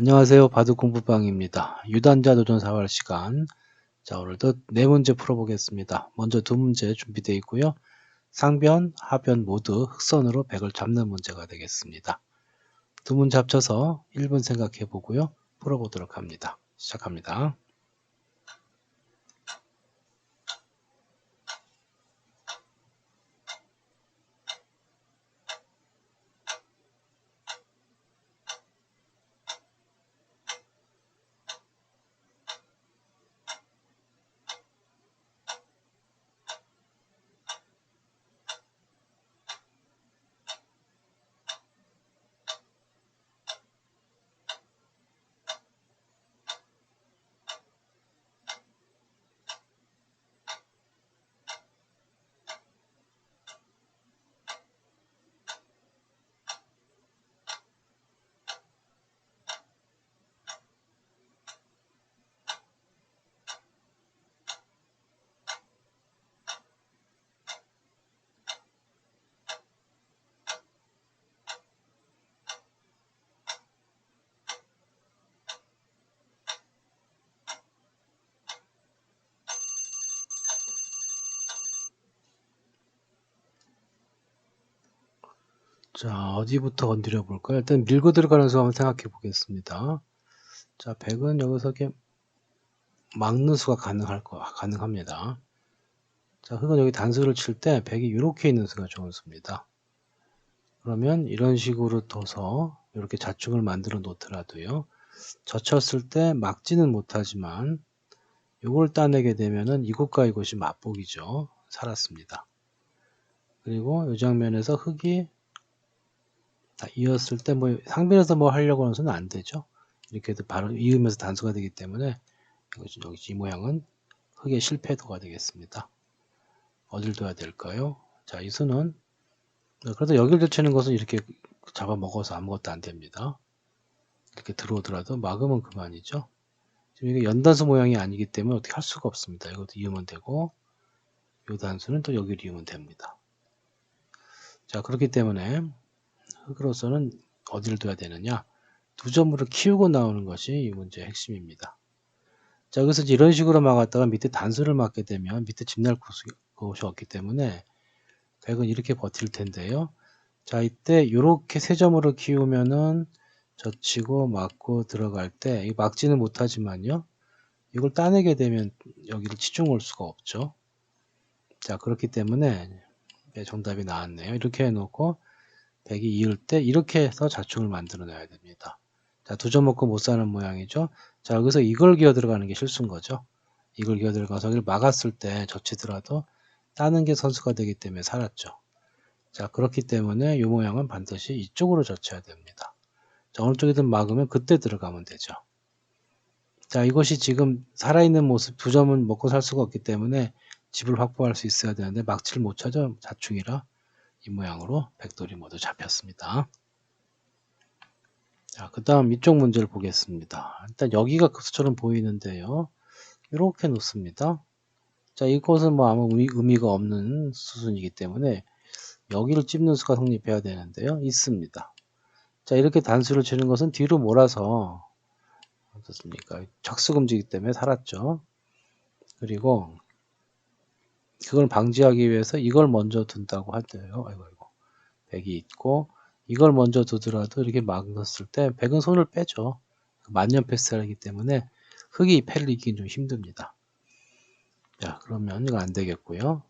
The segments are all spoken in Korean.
안녕하세요. 바둑공부방입니다. 유단자 도전 4월 시간. 자, 오늘도 네 문제 풀어보겠습니다. 먼저 두 문제 준비되어 있고요. 상변, 하변 모두 흑선으로 100을 잡는 문제가 되겠습니다. 두 문제 합쳐서 1분 생각해 보고요. 풀어보도록 합니다. 시작합니다. 자, 어디부터 건드려 볼까요? 일단 밀고 들어가는 수 한번 생각해 보겠습니다. 자, 100은 여기서 이렇게 막는 수가 가능할 거, 가능합니다. 자, 흑은 여기 단수를 칠 때 100이 이렇게 있는 수가 좋은 수입니다. 그러면 이런 식으로 둬서 이렇게 자축을 만들어 놓더라도요. 젖혔을 때 막지는 못하지만 이걸 따내게 되면은 이곳과 이곳이 맞복이죠. 살았습니다. 그리고 이 장면에서 흑이 이었을 때 뭐 상변에서 뭐 하려고 하는 수는 안 되죠. 이렇게 해도 바로 이으면서 단수가 되기 때문에 여기 이 모양은 흑의 실패도가 되겠습니다. 어딜 둬야 될까요? 자, 이 수는 그래도 여기를 들치는 것은 이렇게 잡아먹어서 아무것도 안 됩니다. 이렇게 들어오더라도 막으면 그만이죠. 지금 이게 연단수 모양이 아니기 때문에 어떻게 할 수가 없습니다. 이것도 이으면 되고 이 단수는 또 여기를 이으면 됩니다. 자, 그렇기 때문에 흑으로서는 어디를 둬야 되느냐? 두 점으로 키우고 나오는 것이 이 문제의 핵심입니다. 자, 그래서 이런 식으로 막았다가 밑에 단수를 막게 되면 밑에 집날 곳이 없기 때문에 백은 이렇게 버틸 텐데요. 자, 이때 이렇게 세 점으로 키우면은 젖히고 막고 들어갈 때 막지는 못하지만요. 이걸 따내게 되면 여기를 치중 올 수가 없죠. 자, 그렇기 때문에 네, 정답이 나왔네요. 이렇게 해놓고 100이 이을 때 이렇게 해서 자축을 만들어 놔야 됩니다. 자, 두 점 먹고 못 사는 모양이죠. 자, 여기서 이걸 기어 들어가는 게 실수인 거죠. 이걸 기어 들어가서 여기를 막았을 때 젖히더라도 따는 게 선수가 되기 때문에 살았죠. 자, 그렇기 때문에 이 모양은 반드시 이쪽으로 젖혀야 됩니다. 자, 어느 쪽이든 막으면 그때 들어가면 되죠. 자, 이것이 지금 살아있는 모습 두 점은 먹고 살 수가 없기 때문에 집을 확보할 수 있어야 되는데 막지를 못 찾아 자축이라 이 모양으로 백돌이 모두 잡혔습니다. 자, 그 다음 이쪽 문제를 보겠습니다. 일단 여기가 급수처럼 보이는데요. 이렇게 놓습니다. 자, 이것은 뭐 아무 의미, 의미 가 없는 수순이기 때문에 여기를 찝는 수가 성립해야 되는데요. 있습니다. 자, 이렇게 단수를 치는 것은 뒤로 몰아서 어떻습니까? 착수금지이기 때문에 살았죠. 그리고 그걸 방지하기 위해서 이걸 먼저 둔다고 하대요. 아이고, 아이고. 백이 있고, 이걸 먼저 두더라도 이렇게 막 넣었을 때 백은 손을 빼죠. 만년 패스하기 때문에 흙이 패를 이기긴 좀 힘듭니다. 자, 그러면 이거 안 되겠고요.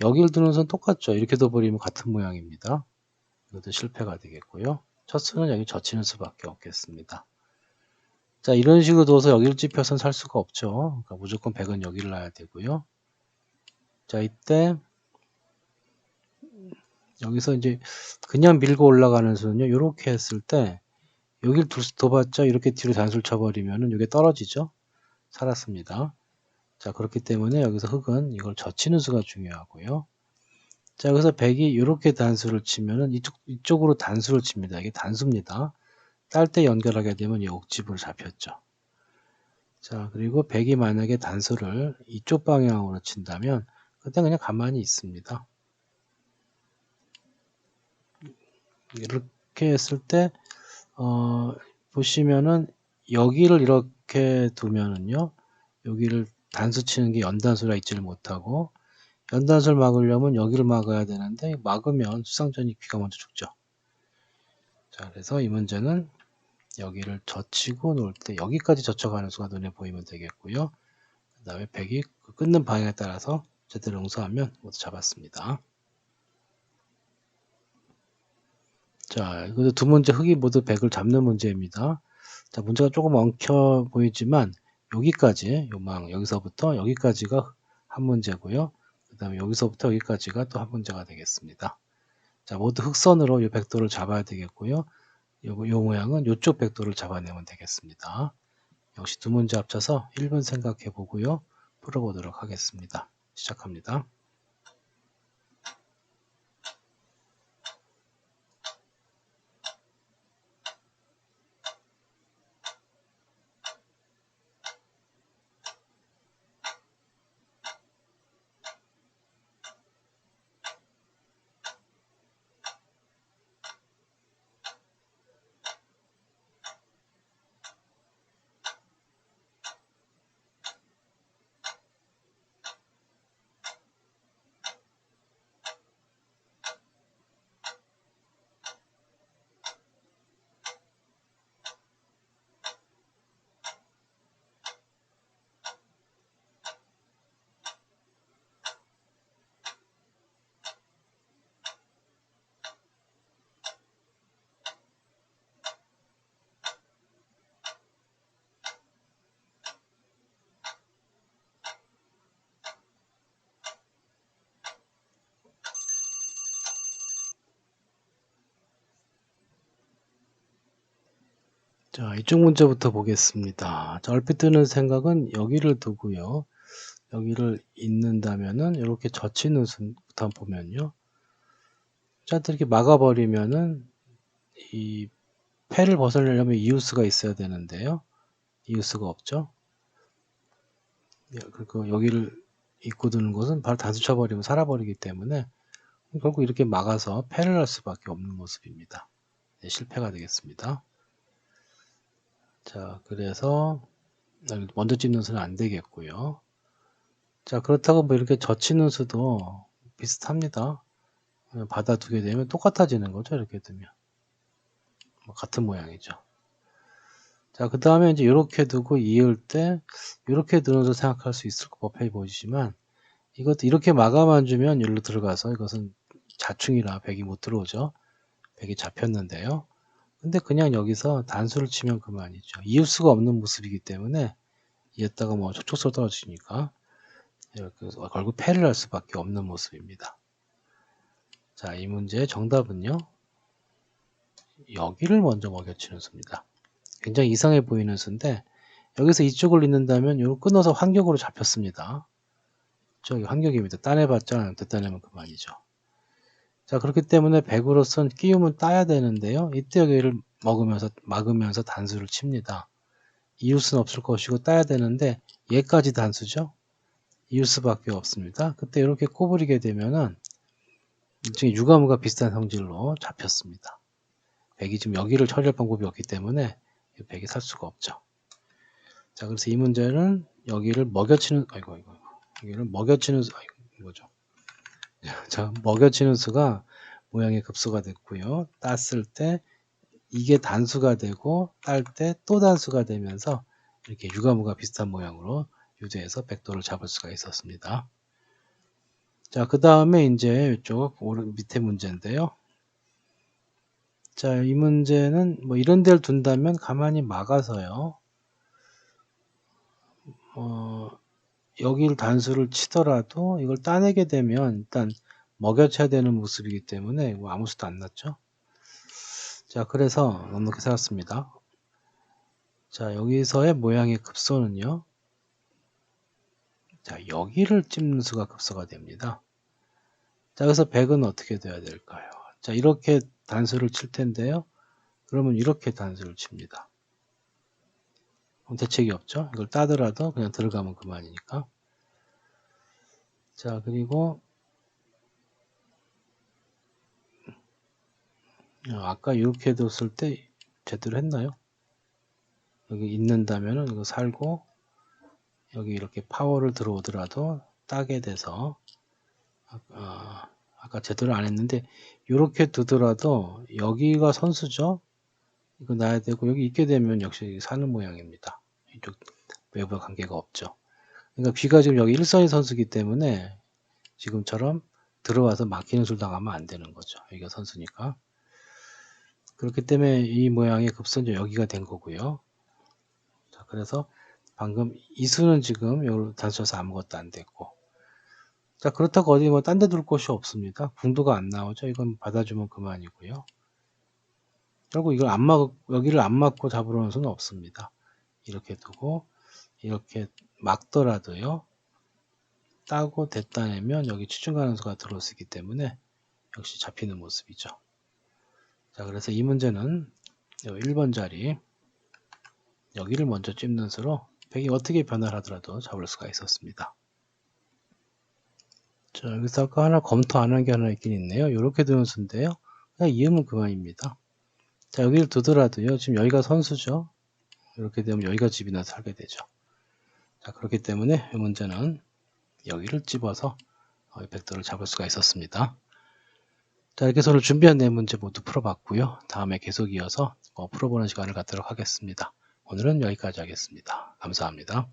여기를 두는 선 똑같죠. 이렇게 둬버리면 같은 모양입니다. 이것도 실패가 되겠고요. 첫 수는 여기 젖히는 수밖에 없겠습니다. 자, 이런 식으로 둬서 여기를 찝혀서는 살 수가 없죠. 그러니까 무조건 백은 여기를 놔야 되고요. 자, 이때 여기서 이제 그냥 밀고 올라가는 수는요. 이렇게 했을 때 여기를 둬봤자 이렇게 뒤로 단수를 쳐버리면은 이게 떨어지죠. 살았습니다. 자 그렇기 때문에 여기서 흙은 이걸 젖히는 수가 중요하고요. 자 여기서 백이 이렇게 단수를 치면은 이쪽, 이쪽으로 단수를 칩니다. 이게 단수입니다. 딸 때 연결하게 되면 이 옥집으로 잡혔죠. 자 그리고 백이 만약에 단수를 이쪽 방향으로 친다면 그때 그냥 가만히 있습니다. 이렇게 했을 때 어, 보시면은 여기를 이렇게 두면은요. 여기를 단수 치는 게 연단수라 있지를 못하고 연단수를 막으려면 여기를 막아야 되는데 막으면 수상전이 귀가 먼저 죽죠. 자, 그래서 이 문제는 여기를 젖히고 놓을 때 여기까지 젖혀가는 수가 눈에 보이면 되겠고요. 그 다음에 백이 그 끊는 방향에 따라서 제대로 응수하면 모두 잡았습니다. 자, 이것도 두 문제 흙이 모두 100을 잡는 문제입니다. 자, 문제가 조금 엉켜 보이지만 여기까지 요망 여기서부터 여기까지가 한 문제고요. 그 다음에 여기서부터 여기까지가 또 한 문제가 되겠습니다. 자, 모두 흑선으로 이 백도를 잡아야 되겠고요. 요, 요 모양은 이쪽 백도를 잡아내면 되겠습니다. 역시 두 문제 합쳐서 1분 생각해 보고요. 풀어보도록 하겠습니다. 시작합니다. 자, 이쪽 문제부터 보겠습니다. 자, 얼핏 드는 생각은 여기를 두고요. 여기를 잇는다면은 이렇게 젖히는 순부터 보면요. 자, 이렇게 막아버리면은 이 패를 벗어내려면 이웃수가 있어야 되는데요. 이웃수가 없죠. 그리고 여기를 입고 두는 것은 바로 단수 쳐버리면 살아버리기 때문에 결국 이렇게 막아서 패를 할 수밖에 없는 모습입니다. 네, 실패가 되겠습니다. 자, 그래서 먼저 찝는 수는 안 되겠고요. 자, 그렇다고 뭐 이렇게 젖히는 수도 비슷합니다. 받아두게 되면 똑같아지는 거죠. 이렇게 두면. 뭐 같은 모양이죠. 자, 그 다음에 이제 이렇게 두고 이을 때, 이렇게 두는서 생각할 수 있을 것 법해 보이지만, 이것도 이렇게 마감만 주면 여기로 들어가서 이것은 자충이라 백이 못 들어오죠. 백이 잡혔는데요. 근데 그냥 여기서 단수를 치면 그만이죠. 이웃수가 없는 모습이기 때문에 이었다가 뭐 초초서 떨어지니까 결국 패를 할 수밖에 없는 모습입니다. 자, 이 문제의 정답은요. 여기를 먼저 먹여치는 수입니다. 굉장히 이상해 보이는 수인데 여기서 이쪽을 잇는다면 이걸 끊어서 환격으로 잡혔습니다. 저기 환격입니다. 따내봤자 됐다 내면 그만이죠. 자 그렇기 때문에 100으로선 끼움은 따야 되는데요. 이때 여기를 먹으면서 막으면서 단수를 칩니다. 이웃은 없을 것이고 따야 되는데 얘까지 단수죠. 이웃수밖에 없습니다. 그때 이렇게 꼬부리게 되면은 일종의 유가무가 비슷한 성질로 잡혔습니다. 100이 지금 여기를 처리할 방법이 없기 때문에 100이 살 수가 없죠. 자, 그래서 이 문제는 여기를 먹여치는, 아이고, 아이고, 여기를 먹여치는, 아이고, 뭐죠? 자, 먹여치는 수가 모양의 급수가 됐고요. 땄을 때 이게 단수가 되고 딸 때 또 단수가 되면서 이렇게 유가무가 비슷한 모양으로 유도해서 백도를 잡을 수가 있었습니다. 자, 그 다음에 이제 이쪽 오른 밑에 문제인데요. 자, 이 문제는 뭐 이런 데를 둔다면 가만히 막아서요. 어, 여기를 단수를 치더라도 이걸 따내게 되면 일단 먹여쳐야 되는 모습이기 때문에 뭐 아무 수도 안 났죠. 자, 그래서 넉넉히 살았습니다. 자, 여기서의 모양의 급소는요. 자, 여기를 찝는 수가 급소가 됩니다. 자, 그래서 100은 어떻게 돼야 될까요? 자, 이렇게 단수를 칠 텐데요. 그러면 이렇게 단수를 칩니다. 대책이 없죠. 이걸 따더라도 그냥 들어가면 그만이니까. 자, 그리고 어, 아까 이렇게 뒀을 때 제대로 했나요? 여기 있는다면은 이거 살고 여기 이렇게 파워를 들어오더라도 따게 돼서 아, 아까 제대로 안 했는데 이렇게 두더라도 여기가 선수죠. 이거 놔야 되고 여기 있게 되면 역시 사는 모양입니다. 이쪽 외부와 관계가 없죠. 그러니까 귀가 지금 여기 일선이 선수기 때문에 지금처럼 들어와서 막히는 술 당하면 안 되는 거죠. 여기가 선수니까. 그렇기 때문에 이 모양의 급선조 여기가 된 거고요. 자, 그래서 방금 이수는 지금 여기로 단수해서 아무것도 안 됐고. 자, 그렇다고 어디 뭐 딴 데 둘 곳이 없습니다. 궁도가 안 나오죠. 이건 받아주면 그만이고요. 결국 이걸 안 막, 여기를 안 막고 잡으려는 수는 없습니다. 이렇게 두고, 이렇게 막더라도요. 따고 됐다 내면 여기 추중 가능수가 있기 때문에 역시 잡히는 모습이죠. 자, 그래서 이 문제는 1번 자리 여기를 먼저 찝는 수로 백이 어떻게 변화를 하더라도 잡을 수가 있었습니다. 자, 여기서 아까 하나 검토 안 한 게 하나 있긴 있네요. 이렇게 두는 수인데요. 그냥 이으면 그만입니다. 자, 여기를 두더라도요. 지금 여기가 선수죠. 이렇게 되면 여기가 집이나 살게 되죠. 자, 그렇기 때문에 이 문제는 여기를 집어서 어, 벡터를 잡을 수가 있었습니다. 자, 이렇게 오늘 준비한 네 문제 모두 풀어봤고요. 다음에 계속 이어서 어, 풀어보는 시간을 갖도록 하겠습니다. 오늘은 여기까지 하겠습니다. 감사합니다.